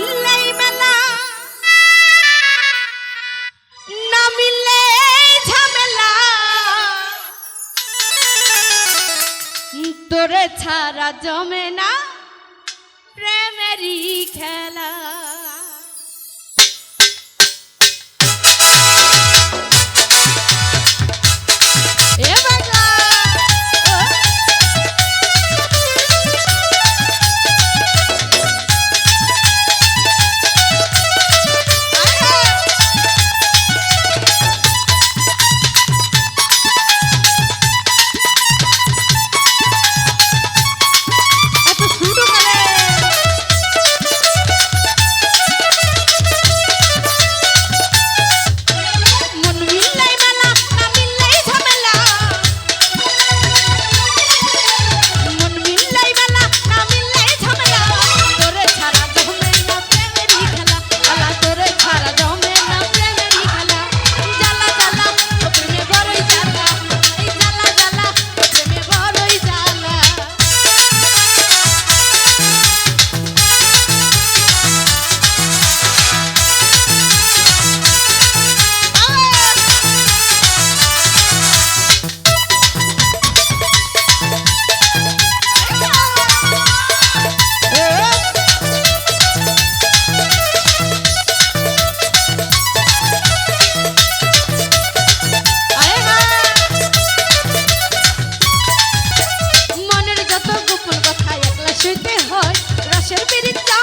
মিললেই মেলা। না মিললে ঝামেলা। তোরে ছাড়া জমে না প্রেমেরই খেলা। রাশেতে হয় রাশের বিরিঞ্জা